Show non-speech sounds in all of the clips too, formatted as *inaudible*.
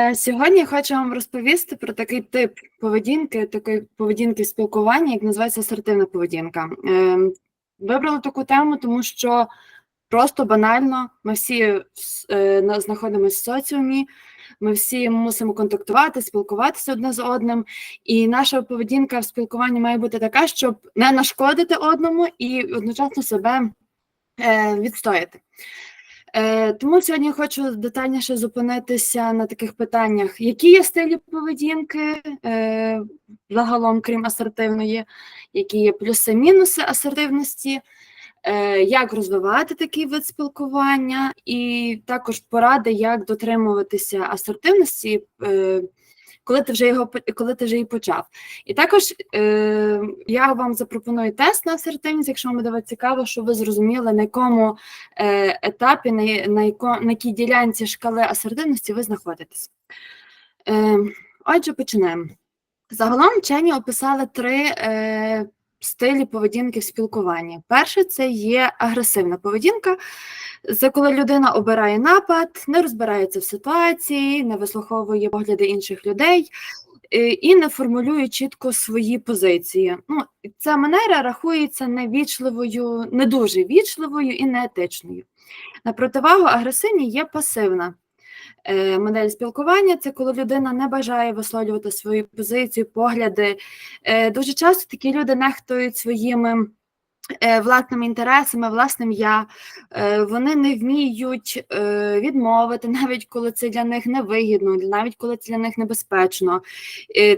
Е, Сьогодні я хочу вам розповісти про такий тип поведінки, такої поведінки спілкування, як називається асертивна поведінка. Е, Вибрала таку тему, тому що просто банально ми всі е, знаходимося в соціумі, ми всі мусимо контактувати, спілкуватися одне з одним, і наша поведінка в спілкуванні має бути така, щоб не нашкодити одному і одночасно себе відстояти. Е, Тому сьогодні хочу детальніше зупинитися на таких питаннях, які є стилі поведінки е, загалом, крім асертивної, які є плюси-мінуси асертивності, е, як розвивати такий вид спілкування, і також поради, як дотримуватися асертивності, коли ти вже його коли ти вже її почав. І також е, я вам запропоную тест на асертивність, якщо вам буде цікаво, щоб ви зрозуміли, на якому е, етапі, на, на, яко, на якій ділянці шкали асертивності ви знаходитесь. Е, отже, почнемо. Загалом вчені описали три е, стилі поведінки в спілкуванні. Перше це є агресивна поведінка. Це коли людина обирає напад, не розбирається в ситуації, не вислуховує погляди інших людей е, і не формулює чітко свої позиції. Ну, ця манера рахується невічливою, не дуже вічливою і неетичною. На противагу агресивній є пасивна модель спілкування. Це коли людина не бажає висловлювати свою позицію, погляди. Е, Дуже часто такі люди нехтують своїми. Е, Власними інтересами, власним я, Е, вони не вміють е, відмовити, навіть коли це для них невигідно, навіть коли це для них небезпечно.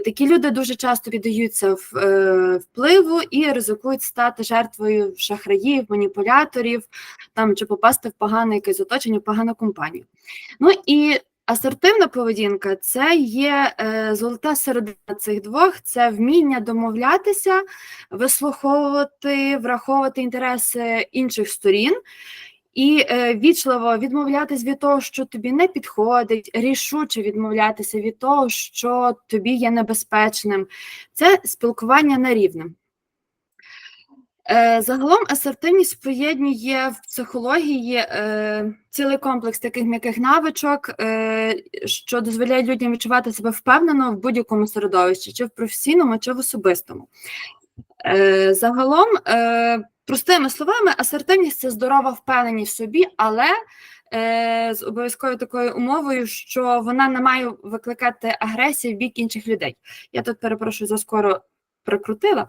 Такі люди дуже часто піддаються в- е, впливу і ризикують стати жертвою шахраїв, маніпуляторів, там чи попасти в погане якесь оточення, в погану компанію. Ну і асертивна поведінка це є е, золота середина цих двох, це вміння домовлятися, вислуховувати, враховувати інтереси інших сторін. І е, вічливо відмовлятись від того, що тобі не підходить, рішуче відмовлятися від того, що тобі є небезпечним. Це спілкування на рівнем. Е, Загалом асертивність поєднує в психології е, цілий комплекс таких м'яких навичок, е, що дозволяє людям відчувати себе впевнено в будь-якому середовищі, чи в професійному, чи в особистому. Загалом, простими словами, асертивність це здорова впевненість в собі, але з обов'язковою такою умовою, що вона не має викликати агресію в бік інших людей. Я тут перепрошую заскоро прикрутила.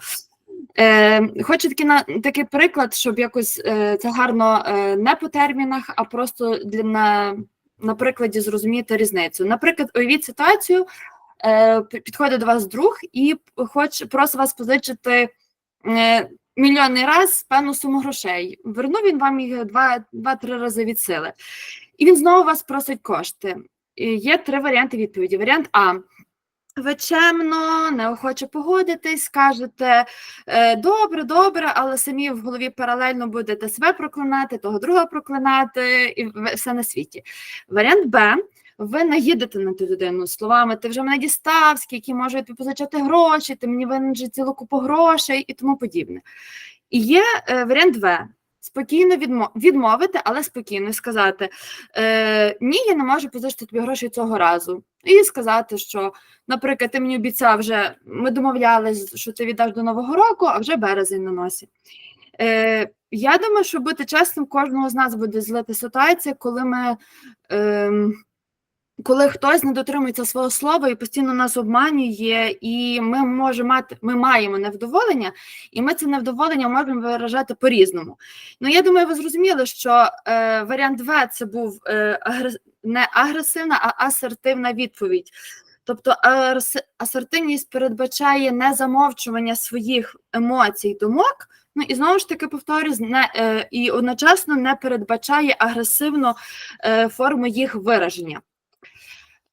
Е, хочу такий, на, такий приклад, щоб якось е, це гарно е, не по термінах, а просто для, на, на прикладі зрозуміти різницю. Наприклад, уявіть ситуацію, е, підходить до вас друг і хоче просить вас позичити е, мільйонний раз певну суму грошей. Вернув він вам їх два- два-три рази від сили. І він знову вас просить кошти. Є три варіанти відповіді. Варіант А. Ви чемно, неохоче погодитесь, скажете е, добре, добре, але самі в голові паралельно будете себе проклинати, того друга проклинати і все на світі. Варіант Б. Ви наїдете на ту людину словами, ти вже мене дістав, скільки можу позичати гроші, ти мені винен вже цілу купу грошей і тому подібне. І є е, варіант В. Спокійно відмовити, але спокійно сказати: е, Ні, я не можу позичити тобі гроші цього разу. І сказати, що, наприклад, ти мені обіцяв вже, ми домовлялись, що ти віддаш до Нового року, а вже березень на носі. Е, я думаю, що бути чесним, кожного з нас буде злити ситуація, коли ми. ем, коли хтось не дотримується свого слова і постійно нас обманює, і ми можемо мати, ми маємо невдоволення, і ми це невдоволення можемо виражати по-різному. Ну я думаю, ви зрозуміли, що е, варіант В це був е, агрес... не агресивна, а асертивна відповідь. Тобто асертивність передбачає не замовчування своїх емоцій, думок. Ну і знову ж таки повторюсь, не е, і одночасно не передбачає агресивну е, форму їх вираження.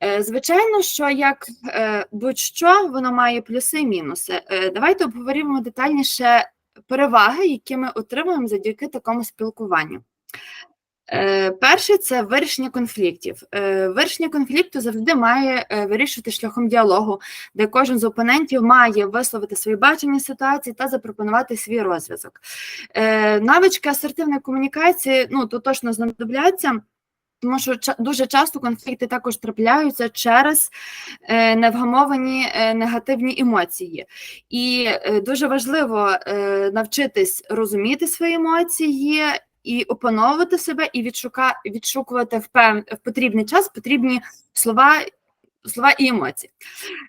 Е, Звичайно, що як е, будь-що воно має плюси і мінуси. Е, Давайте обговоримо детальніше переваги, які ми отримуємо завдяки такому спілкуванню. Е, Перше це вирішення конфліктів. Е, Вирішення конфлікту завжди має е, вирішувати шляхом діалогу, де кожен з опонентів має висловити своє бачення ситуації та запропонувати свій розв'язок. Навички асертивної комунікації ну, то точно знадобляться. тому що дуже часто конфлікти також трапляються через невгамовані негативні емоції. І дуже важливо навчитись розуміти свої емоції. І опановувати себе, і відшука, відшукувати в, пев, в потрібний час потрібні слова, слова і емоції.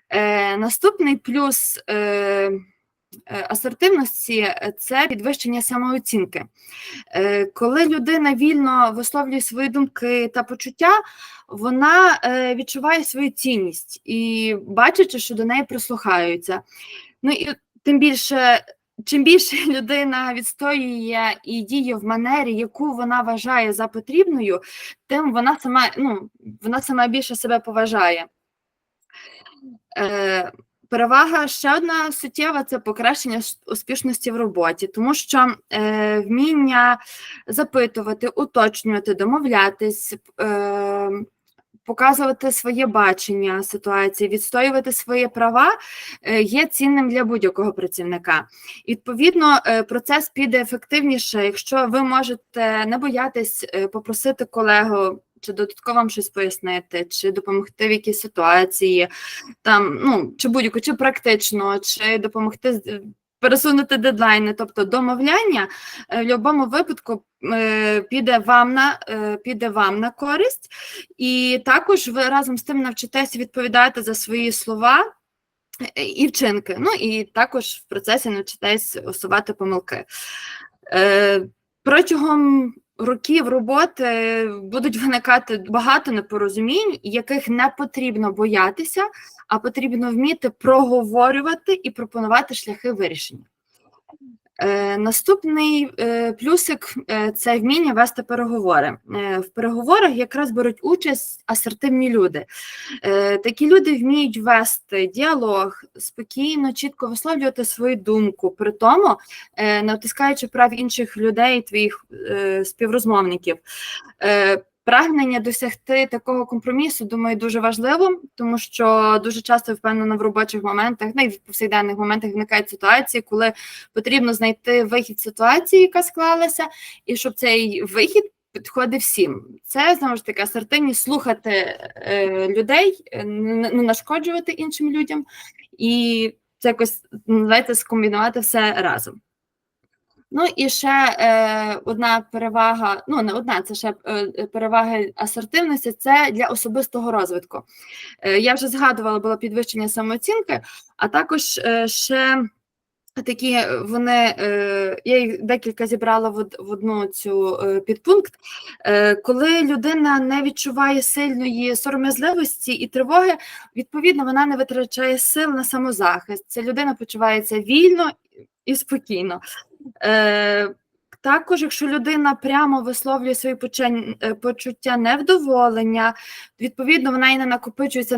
Е, наступний плюс е, е, асертивності е, це підвищення самооцінки. Е, коли людина вільно висловлює свої думки та почуття, вона е, відчуває свою цінність і бачачи, що до неї прислухаються. Ну і тим більше. Чим більше *laughs* людина відстоює і діє в манері, яку вона вважає за потрібною, тим вона сама ну, вона сама більше себе поважає. Е, перевага ще одна суттєва це покращення успішності в роботі, тому що е, вміння запитувати, уточнювати, домовлятись, е, показувати своє бачення ситуації, відстоювати свої права е, є цінним для будь-якого працівника. Відповідно, е, процес піде ефективніше, якщо ви можете не боятись е, попросити колегу. Чи додатково вам щось пояснити, чи допомогти в якійсь ситуації, там, ну, чи будь-яку, чи практично, чи допомогти пересунути дедлайни, тобто домовляння е, в будь-якому випадку е, піде вам на е, піде вам на користь, і також ви разом з тим навчитеся відповідати за свої слова і вчинки. Ну і також в процесі навчитесь усувати помилки. Протягом років роботи будуть виникати багато непорозумінь, яких не потрібно боятися, а потрібно вміти проговорювати і пропонувати шляхи вирішення. Е, наступний е, плюсик е, це вміння вести переговори. В переговорах якраз беруть участь асертивні люди. Такі люди вміють вести діалог, спокійно, чітко висловлювати свою думку, при тому не втискаючи прав інших людей, твоїх співрозмовників. Прагнення досягти такого компромісу, думаю, дуже важливо, тому що дуже часто впевнена в робочих моментах, ну в повсякденних моментах виникають ситуації, коли потрібно знайти вихід ситуації, яка склалася, і щоб цей вихід підходив всім. Це знову ж таки асертивність слухати е, людей, е, не нашкоджувати іншим людям, і це якось знаєте, скомбінувати все разом. Ну і ще е, одна перевага, ну не одна, це ще е, переваги асертивності це для особистого розвитку. Е, я вже згадувала було підвищення самооцінки, а також е, ще такі вони, е, я їх декілька зібрала в, в одну цю е, підпункт. Е, коли людина не відчуває сильної сором'язливості і тривоги, відповідно, вона не витрачає сил на самозахист. Ця людина почувається вільно і спокійно. Е, також, якщо людина прямо висловлює свої е, почуття невдоволення, відповідно, вона і не накопичується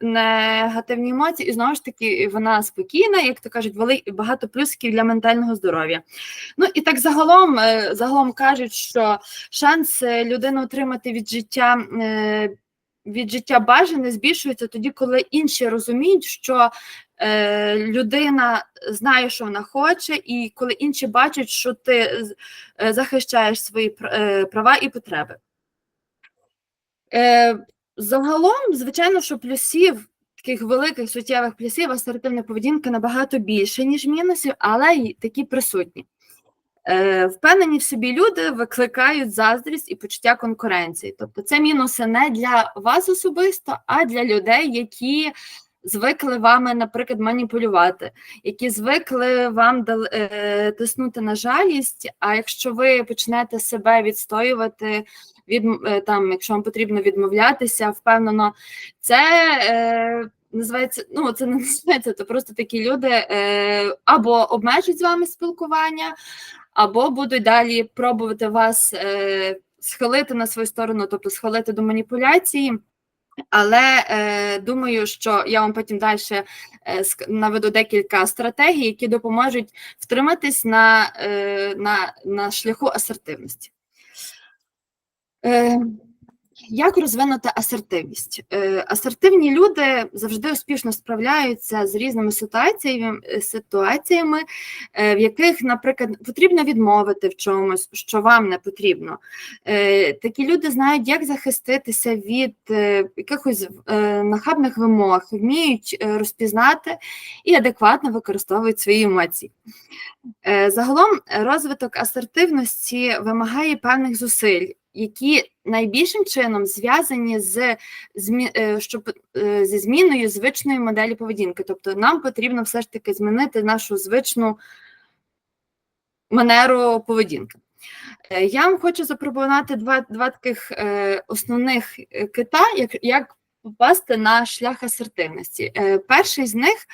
негативні емоції, і знову ж таки вона спокійна, як то кажуть, вели- багато плюсиків для ментального здоров'я. Ну і так загалом, е, загалом кажуть, що шанс е, людини отримати від життя. Від життя бажане збільшується тоді, коли інші розуміють, що е, людина знає, що вона хоче, і коли інші бачать, що ти е, захищаєш свої е, права і потреби. Е, загалом, звичайно, що плюсів, таких великих суттєвих плюсів асертивної поведінки набагато більше, ніж мінусів, але такі присутні. Е, впевнені в собі люди викликають заздрість і почуття конкуренції. Тобто це мінуси не для вас особисто, а для людей, які звикли вами, наприклад, маніпулювати, які звикли вам е, тиснути на жалість. А якщо ви почнете себе відстоювати, від е, там, якщо вам потрібно відмовлятися, впевнено, це. Називається, ну це не *laughs* називається, це просто такі люди е, або обмежують з вами спілкування, або будуть далі пробувати вас е, схилити на свою сторону, тобто схилити до маніпуляції. Але е, думаю, що я вам потім далі е, наведу декілька стратегій, які допоможуть втриматись на, е, на, на шляху асертивності. Е, як розвинути асертивність? Е, Асертивні люди завжди успішно справляються з різними ситуаціями, ситуаціями, е, в яких, наприклад, потрібно відмовити в чомусь, що вам не потрібно. Е, Такі люди знають, як захиститися від е, якихось е, нахабних вимог, вміють е, розпізнати і адекватно використовують свої емоції. Е, Загалом розвиток асертивності вимагає певних зусиль, які найбільшим чином зв'язані з змі... е, щоб, е, зі зміною звичної моделі поведінки. Тобто нам потрібно все ж таки змінити нашу звичну манеру поведінки. Е, Я вам хочу запропонувати два, два таких е, основних кита, як, як попасти на шлях асертивності. Е, перший з них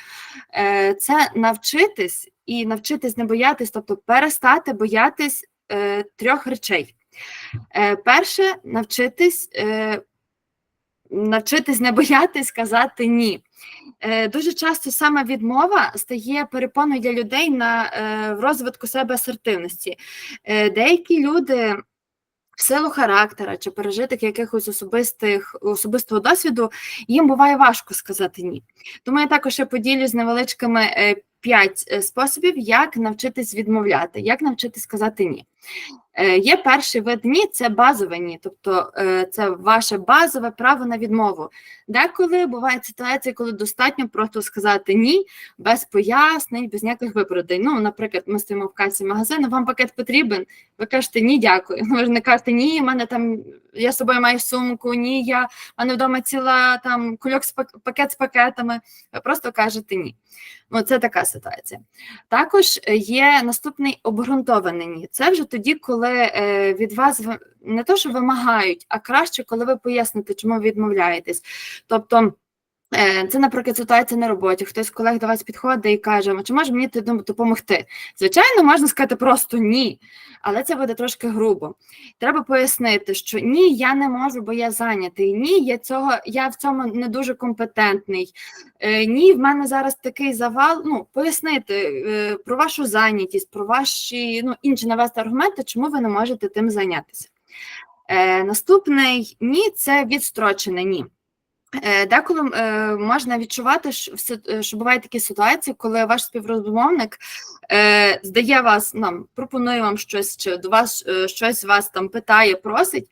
е, це навчитись і навчитись не боятись, тобто перестати боятись е, трьох речей. Е, перше, навчитись, е, навчитись не боятись сказати ні. Е, Дуже часто саме відмова стає перепоною для людей на в розвитку себе асертивності. Деякі люди в силу характера чи пережитих якихось особистих особистого досвіду їм буває важко сказати ні. Тому я також ще поділюсь невеличкими п'ять е, способів, як навчитись відмовляти, як навчитись сказати ні. Е, Є перший вид ні, це базове ні, тобто е, це ваше базове право на відмову. Деколи бувають ситуації, коли достатньо просто сказати ні, без пояснень, без ніяких виправдань. Ну, наприклад, ми стоїмо в касі магазину, вам пакет потрібен, ви кажете ні, дякую. *laughs* Ви ж не кажете ні, в мене там я з собою маю сумку, ні, я в мене вдома ціла там кульок з пак- пакет з пакетами. Просто кажете ні. Ну, це така ситуація. Також е, є наступний обґрунтований ні. Це вже тоді, коли е, від вас не то, що вимагають, а краще, коли ви поясните, чому відмовляєтесь. Тобто. Е, Це, наприклад, ситуація на роботі. Хтось з колег до вас підходить і каже, чи може мені допомогти? Звичайно, можна сказати просто ні, але це буде трошки грубо. Треба пояснити, що ні, я не можу, бо я зайнятий. Ні, я цього я в цьому не дуже компетентний. Е, ні, в мене зараз такий завал. Ну, пояснити е, про вашу зайнятість, про ваші ну, інші навести аргументи, чому ви не можете тим зайнятися. Наступний ні це відстрочене ні. Е, Деколи е, можна відчувати, е, що бувають такі ситуації, коли ваш співрозмовник здає вас, нам пропонує вам щось, чи до вас щось вас там питає, просить,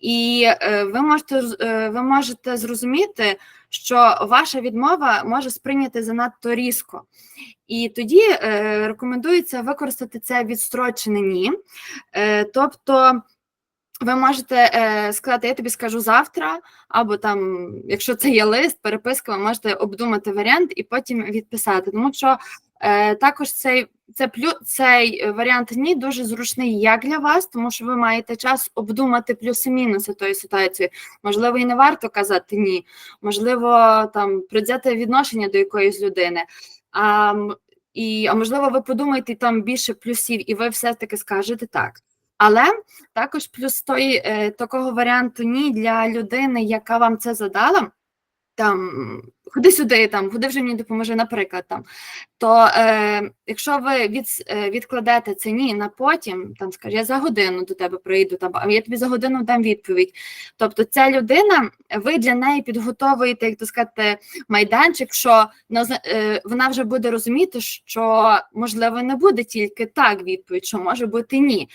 і ви можете ви можете зрозуміти, що ваша відмова може сприйняти занадто різко. І тоді рекомендується використати це відстрочене ні. Тобто ви можете е, сказати, я тобі скажу завтра, або там, якщо це є лист, переписка, ви можете обдумати варіант і потім відписати. Тому що е, також цей, це плю, цей варіант ні дуже зручний як для вас, тому що ви маєте час обдумати плюси-мінуси тої ситуації. Можливо, і не варто казати ні, можливо, там придзяти відношення до якоїсь людини. А, і, а можливо, ви подумаєте там більше плюсів, і ви все-таки скажете так. Але також плюс той, е, такого варіанту ні для людини, яка вам це задала, там ходи сюди, там, ходи вже мені допоможи, наприклад, там. То е, якщо ви від, е, відкладете це ні на потім, там скаже, я за годину до тебе прийду, там, я тобі за годину дам відповідь. Тобто ця людина, ви для неї підготовуєте, як то сказати, майданчик, що е, вона вже буде розуміти, що можливо не буде тільки так відповідь, що може бути ні.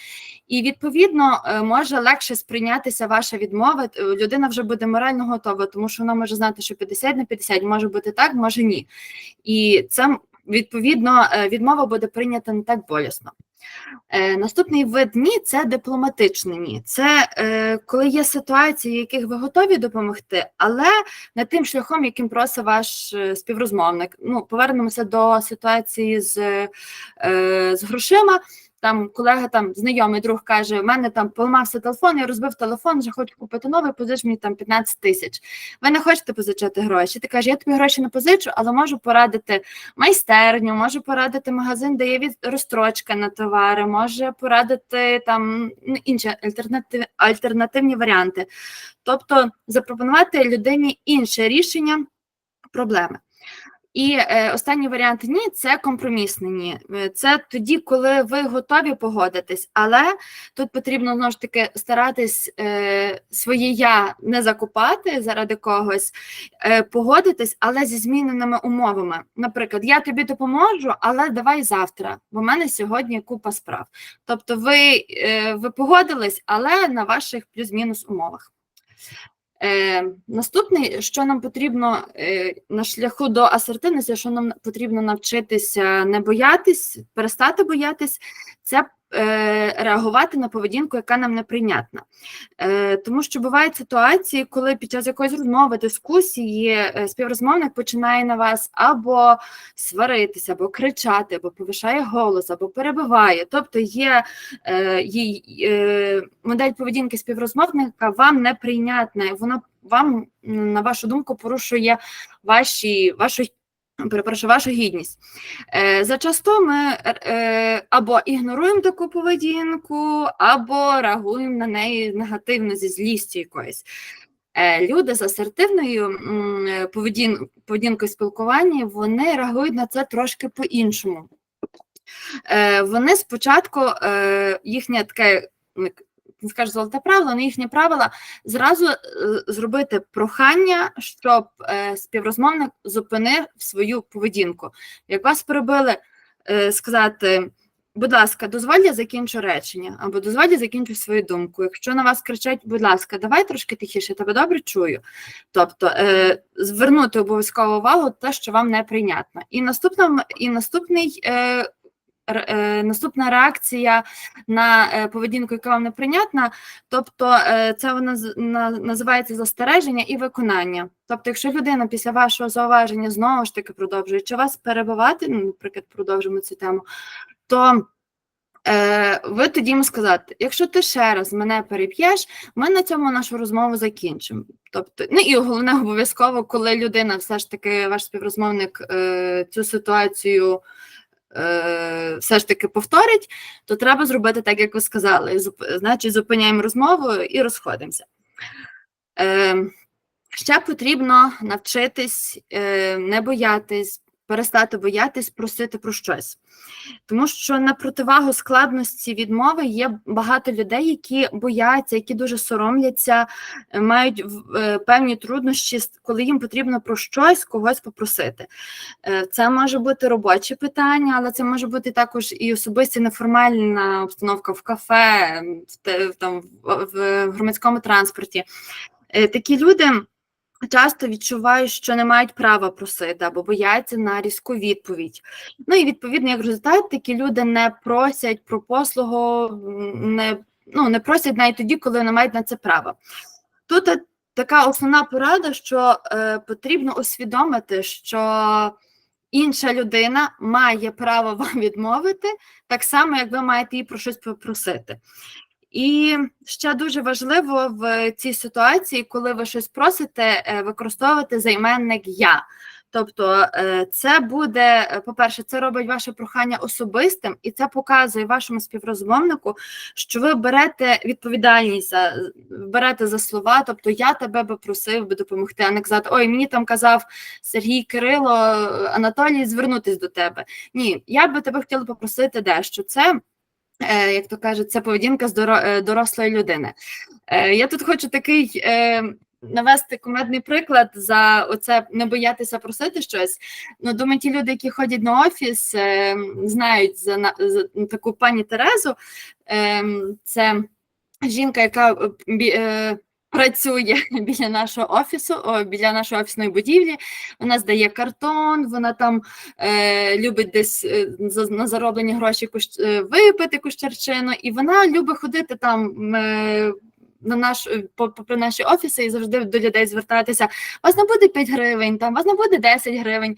І відповідно е, може легше сприйнятися ваша відмова. Е, Людина вже буде морально готова, тому що вона може знати, що 50 на 50 може бути так, може ні. І це відповідно е, відмова буде прийнята не так болісно. Е, Наступний вид ні це дипломатичне ні. Це е, коли є ситуації, в яких ви готові допомогти, але не тим шляхом, яким просить ваш е, співрозмовник. Ну, повернемося до ситуації з, е, з грошима. Там колега, там знайомий друг каже: у мене там поламався телефон, я розбив телефон, вже хочу купити новий, позич мені там 15 тисяч. Ви не хочете позичати гроші? Ти кажеш, я тобі гроші не позичу, але можу порадити майстерню, можу порадити магазин, де є від розстрочка на товари, може порадити там ну, інші альтернатив, альтернативні варіанти. Тобто запропонувати людині інше рішення проблеми. І е, останній варіант ні це компромісне ні. Е, Це тоді, коли ви готові погодитись, але тут потрібно знову ж таки старатись е, своє я не закупати заради когось, погодитись, але зі зміненими умовами. Наприклад, я тобі допоможу, але давай завтра, бо в мене сьогодні купа справ. Тобто, ви, ви погодились, але на ваших плюс-мінус умовах. Е, наступний, що нам потрібно е, на шляху до асертивності, що нам потрібно навчитися не боятись, перестати боятись, це реагувати на поведінку, яка нам неприйнятна. Е, тому що бувають ситуації, коли під час якоїсь розмови, дискусії е, співрозмовник починає на вас або сваритися, або кричати, або повишає голос, або перебиває. Тобто є, е, е, модель поведінки співрозмовника вам неприйнятна, вона вам, на вашу думку, порушує ваші, вашу Перепрошую, вашу гідність. Е, зачасто ми е, або ігноруємо таку поведінку, або реагуємо на неї негативно зі злістю якоюсь. Е, люди з асертивною поведінкою спілкування вони реагують на це трошки по-іншому. Вони спочатку їхнє таке, не скажу золоте правило, але їхнє правило зразу е, зробити прохання, щоб е, співрозмовник зупинив свою поведінку. Як вас перебили, е, сказати, будь ласка, дозволь, я закінчу речення, або дозволь, я закінчу свою думку. Якщо на вас кричать, будь ласка, давай трошки тихіше, я тебе добре чую. Тобто звернути обов'язково увагу те, що вам неприйнятно. І наступна, і наступний. Е, Наступна реакція на е, поведінку, яка вам неприйнятна, тобто е, це вона називається застереження і виконання. Тобто, якщо людина після вашого зауваження знову ж таки продовжує чи вас перебивати, ну, наприклад, продовжимо цю тему, то е, ви тоді йому сказати, якщо ти ще раз мене переб'єш, ми на цьому нашу розмову закінчимо. Тобто, ну і головне обов'язково, коли людина все ж таки, ваш співрозмовник е, цю ситуацію е, все ж таки повторить, то треба зробити так, як ви сказали. Зуп- Значить, зупиняємо розмову і розходимося. Е, ще потрібно навчитись е, не боятись, перестати боятись просити про щось. Тому що на противагу складності відмови є багато людей, які бояться, які дуже соромляться, е, мають е, певні труднощі, коли їм потрібно про щось когось попросити. Е, Це може бути робоче питання, але це може бути також і особисті неформальна обстановка в кафе, в, там, в, громадському транспорті. Такі люди часто відчувають, що не мають права просити або бояться на різку відповідь. Ну і відповідно, як результат, такі люди не просять про послугу, не, ну, не просять навіть тоді, коли не мають на це права. Тут така основна порада, що е, потрібно усвідомити, що інша людина має право *laughs* вам відмовити, так само, як ви маєте її про щось попросити. І ще дуже важливо в цій ситуації, коли ви щось просите, е, використовувати займенник я. Тобто, е, це буде, е, по-перше, це робить ваше прохання особистим, і це показує вашому співрозмовнику, що ви берете відповідальність за берете за слова. Тобто, я тебе би просив би допомогти, а не казати, ой, мені там казав Сергій Кирило, Анатолій, звернутись до тебе. Ні, я би тебе хотіла попросити дещо. Це як то кажуть, це поведінка з е, дорослої людини. Е, Я тут хочу такий е, навести кумедний приклад за оце не боятися просити щось. Ну, думаю, ті люди, які ходять на офіс, е, знають за, на- за таку пані Терезу. Е, Це жінка, яка е, е, працює *laughs* біля нашого офісу, біля нашої офісної будівлі. Вона здає картон, вона там е, любить десь е, за, на зароблені гроші кущ, е, випити кущарчину, і вона любить ходити там. Е, на наш е, по- попри наші офіси і завжди до людей звертатися. Вас не буде 5 гривень, там вас не буде 10 гривень.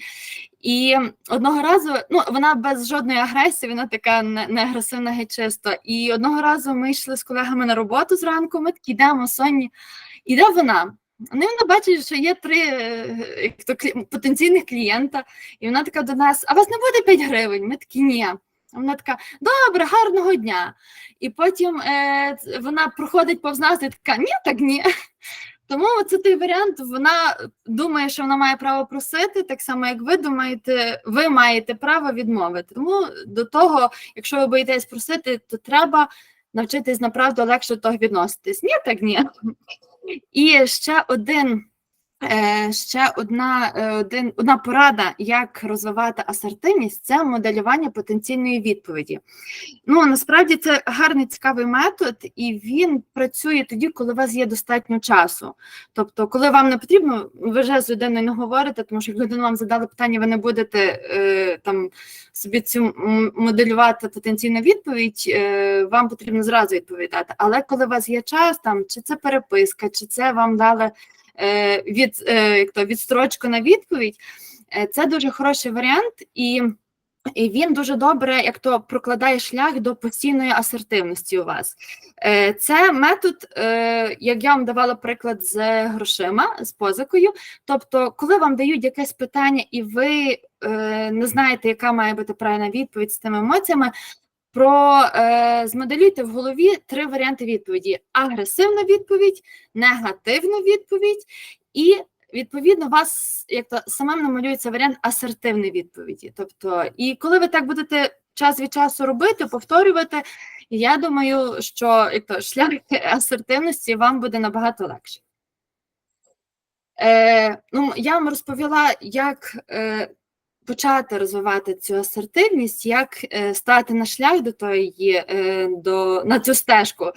І одного разу, ну вона без жодної агресії, вона така не, агресивна геть чисто. І одного разу ми йшли з колегами на роботу зранку. Ми такі йдемо сонні. Іде вона. Ну, і вона бачить, що є три е, як то, потенційних клієнта, і вона така до нас: а вас не буде 5 гривень? Ми такі ні. Вона така, добре, гарного дня. І потім е, вона проходить повз нас і така, ні, так ні. *laughs* Тому це той варіант. Вона думає, що вона має право просити, так само як ви думаєте, ви маєте право відмовити. Тому до того, якщо ви боїтесь просити, то треба навчитись направду легше до того відноситись. Ні, так ні. *laughs* І ще один. Е, Ще одна, е, один, одна порада, як розвивати асертивність, це моделювання потенційної відповіді. Ну насправді це гарний цікавий метод, і він працює тоді, коли у вас є достатньо часу. Тобто, коли вам не потрібно, ви вже з людиною не говорите, тому що як людина вам задала питання, ви не будете е, там собі цю моделювати потенційну відповідь, е, вам потрібно зразу відповідати. Але коли у вас є час, там чи це переписка, чи це вам дали від, е, як то, відстрочку на відповідь, е, це дуже хороший варіант і. І він дуже добре, як то прокладає шлях до постійної асертивності у вас. Е, Це метод, е, як я вам давала приклад з грошима, з позикою. Тобто, коли вам дають якесь питання, і ви е, не знаєте, яка має бути правильна відповідь з тими емоціями, про е, змоделюйте в голові три варіанти відповіді: агресивна відповідь, негативна відповідь і відповідно, вас як то самим намалюється варіант асертивної відповіді. Тобто, і коли ви так будете час від часу робити, повторювати, я думаю, що як то шлях асертивності вам буде набагато легший. Е, ну, я вам розповіла, як е, почати розвивати цю асертивність, як е, стати на шлях до тої, е, до, на цю стежку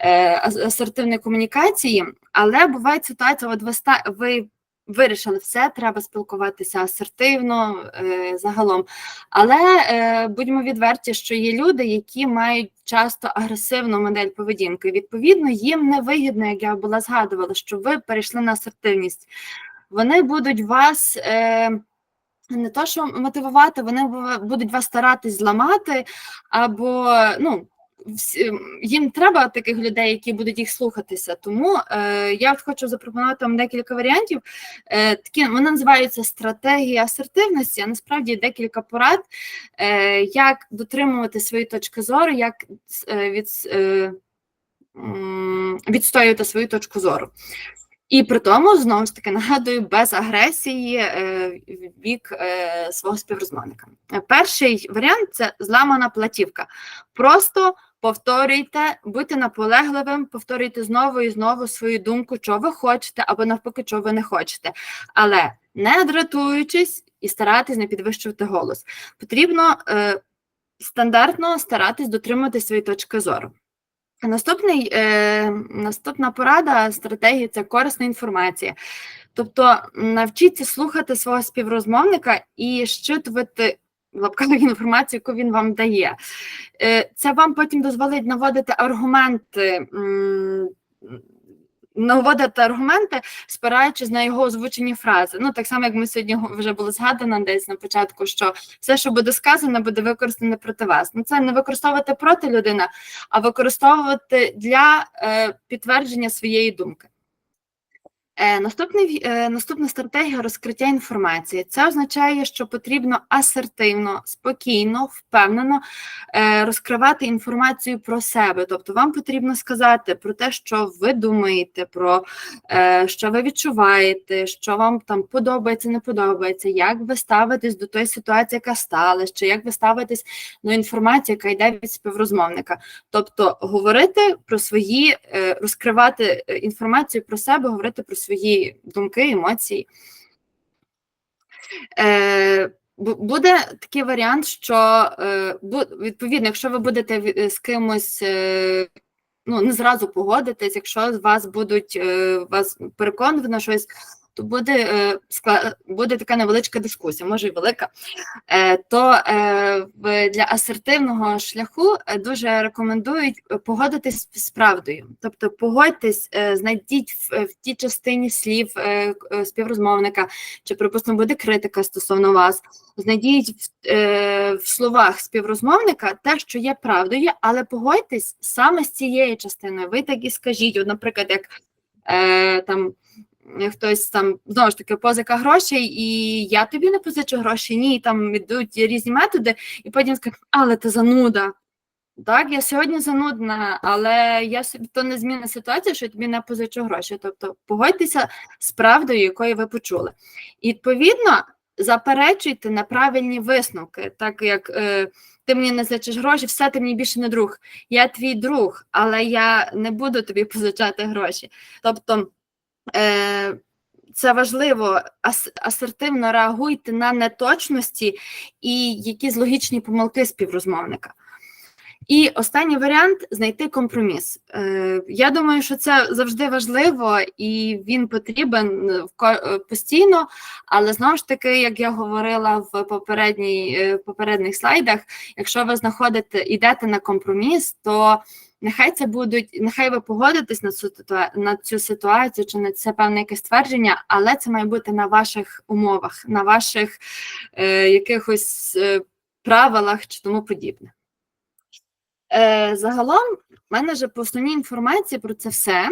е, асертивної комунікації, але буває ситуація, от ви, ви вирішили все, треба спілкуватися асертивно загалом. Але будьмо відверті, що є люди, які мають часто агресивну модель поведінки. Відповідно, їм не вигідно, як я була згадувала, що ви перейшли на асертивність. Вони будуть вас. Е, не то, що мотивувати, вони будуть вас старатись зламати, або ну, їм треба таких людей, які будуть їх слухатися. Тому е, я хочу запропонувати вам декілька варіантів. Е, такі вони називаються стратегії асертивності, а насправді декілька порад, е, як дотримувати свої точки зору, як е, від, е, відстоювати свою точку зору. І при тому, знову ж таки, нагадую, без агресії е, в бік е, свого співрозмовника. Перший варіант це зламана платівка. Просто повторюйте, будьте наполегливим, повторюйте знову і знову свою думку, що ви хочете, або навпаки, що ви не хочете. Але не дратуючись і старатись не підвищувати голос. Потрібно е, стандартно старатись дотримувати свої точки зору. Наступний, е, наступна порада стратегії це корисна інформація. Тобто навчіться слухати свого співрозмовника і щитувати в лапках інформацію, яку він вам дає. Е, це вам потім дозволить наводити аргументи. м, Наводити аргументи, спираючись на його озвучені фрази. Ну, так само, як ми сьогодні вже було згадано десь на початку, що все, що буде сказано, буде використане проти вас. Ну, це не використовувати проти людини, а використовувати для е, підтвердження своєї думки. Е, наступний, е, наступна стратегія розкриття інформації. Це означає, що потрібно асертивно, спокійно, впевнено е, розкривати інформацію про себе. Тобто, вам потрібно сказати про те, що ви думаєте, про що ви відчуваєте, що вам там подобається, не подобається, як ви ставитесь до тої ситуації, яка сталася, чи як ви ставитесь до інформації, яка йде від співрозмовника. Тобто говорити про свої, розкривати інформацію про себе, говорити про свої думки, емоції. Е, Буде такий варіант, що е, відповідно, якщо ви будете з кимось. е, Ну, не зразу погодитесь, якщо вас будуть е, вас переконувати на щось, то буде, е, буде така невеличка дискусія, може і велика. Е, то е, для асертивного шляху дуже рекомендують погодитись з правдою. Тобто погодьтесь, знайдіть в, в тій частині слів співрозмовника, чи, припустимо, буде критика стосовно вас. Знайдіть в, в словах співрозмовника те, що є правдою, але погодьтесь саме з цією частиною. Ви так і скажіть, от, наприклад, як там хтось там знову ж таки позика грошей, і я тобі не позичу гроші, ні, там йдуть різні методи, і потім скажуть, але ти зануда. Так, я сьогодні занудна, але я собі то не зміни ситуацію, що я тобі не позичу гроші. Тобто погодьтеся з правдою, якої ви почули. І відповідно заперечуйте неправильні висновки, так як е, ти мені не зачиш гроші, все ти мені більше не друг. Я твій друг, але я не буду тобі позичати гроші. Тобто це важливо, ас- асертивно реагуйте на неточності і якісь логічні помилки співрозмовника. І останній варіант знайти компроміс. Е, я думаю, що це завжди важливо і він потрібен е, е, постійно. Але знову ж таки, як я говорила в попередній е, попередніх слайдах, якщо ви знаходите йдете на компроміс, то нехай це будуть, нехай ви погодитесь на цю на цю ситуацію чи на це певне якесь твердження, але це має бути на ваших умовах, на ваших е, якихось е, правилах чи тому подібне. Е, загалом, в мене вже по основній інформації про це все.